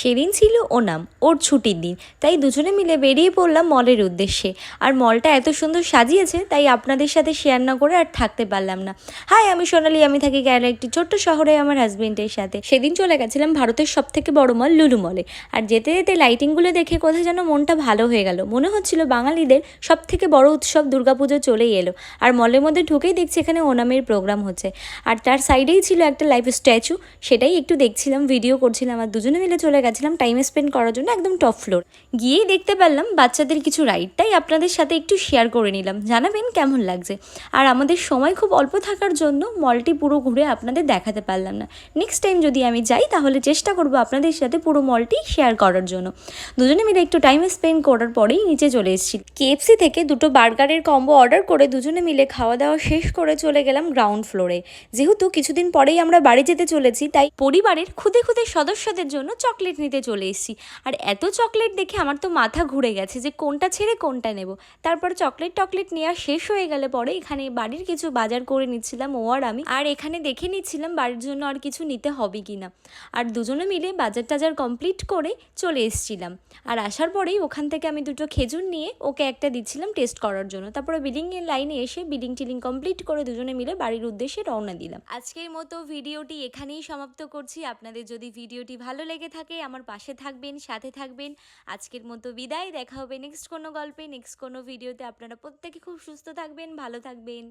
সেদিন ছিল ওনাম, ওর ছুটির দিন। তাই দুজনে মিলে বেরিয়ে পড়লাম মলের উদ্দেশ্যে। আর মলটা এত সুন্দর সাজিয়েছে, তাই আপনাদের সাথে শেয়ার না করে আর থাকতে পারলাম না। হাই আমি সোনালি, আমি থাকি কেরালা, একটি ছোট্ট শহরে আমার হাজবেন্ডের সাথে। সেদিন চলে গেছিলাম ভারতের সব থেকে বড় মল লুলু মলে। আর যেতে যেতে লাইটিংগুলো দেখে কোথায় যেন মনটা ভালো হয়ে গেল। মনে হচ্ছিল বাঙালিদের সব থেকে বড় উৎসব দুর্গাপুজো চলেই এলো। আর মলের মধ্যে ঢুকেই দেখছি এখানে ওনামের প্রোগ্রাম হচ্ছে। আর তার সাইডেই ছিল একটা লাইভ স্ট্যাচু সেটাই একটু দেখছিলাম ভিডিও করছিলাম, আর দুজনে মিলে চলে গেছিলাম টাইম স্পেন্ড করার জন্য একদম টপ ফ্লোর গিয়েই দেখতে পারলাম বাচ্চাদের কিছু রাইড তাই আপনাদের সাথে একটু শেয়ার করে নিলাম। জানাবেন কেমন লাগছে? আর আমাদের সময় খুব অল্প থাকার জন্য মলটি পুরো ঘুরে আপনাদের দেখাতে পারলাম না। নেক্সট টাইম যদি আমি যাই, তাহলে চেষ্টা করব আপনাদের সাথে পুরো মলটি শেয়ার করার জন্য। দুজনে মিলে একটু টাইম স্পেন্ড করার পরেই নিচে চলে এসেছি। কেএফসি থেকে দুটো বার্গারের কম্বো অর্ডার করে দুজনে মিলে খাওয়া দাওয়া শেষ করে চলে গেলাম গ্রাউন্ড ফ্লোরে যেহেতু কিছুদিন পরেই আমরা বাড়ি যেতে চলেছি, তাই পরিবারের খুদে খুদে সদস্যদের জন্য চকলেট নিতে চলে এসেছি। আর এত চকলেট দেখে আমার তো মাথা ঘুরে গেছে যে কোনটা ছেড়ে কোনটা নেব। তারপর চকলেট টকলেট নেওয়া শেষ হয়ে গেলে পরে এখানে বাড়ির কিছু বাজার করে নিচ্ছিলাম ও আর আমি। আর এখানে দেখে নিচ্ছিলাম বাড়ির জন্য আর কিছু নিতে হবে কি না। আর দুজনে মিলে বাজার টাজার কমপ্লিট করে চলে এসেছিলাম। আর আসার পরেই ওখান থেকে আমি দুটো খেজুর নিয়ে ওকে একটা দিচ্ছিলাম টেস্ট করার জন্য। তারপরে বিলিংয়ের লাইনে এসে বিলিং টিলিং কমপ্লিট করে দুজনে মিলে বাড়ির উদ্দেশ্যে রওনা দিলাম। আজকের মতো ভিডিওটি এখানেই সমাপ্ত করছি। আপনাদের যদি ভিডিওটি ভালো লেগে থাকে আমার পাশে থাকবেন, সাথে থাকবেন। আজকের মতো বিদায়। দেখা হবে নেক্সট কোনো গল্পে নেক্সট কোনো ভিডিওতে আপনারা প্রত্যেকে খুব সুস্থ থাকবেন, ভালো থাকবেন।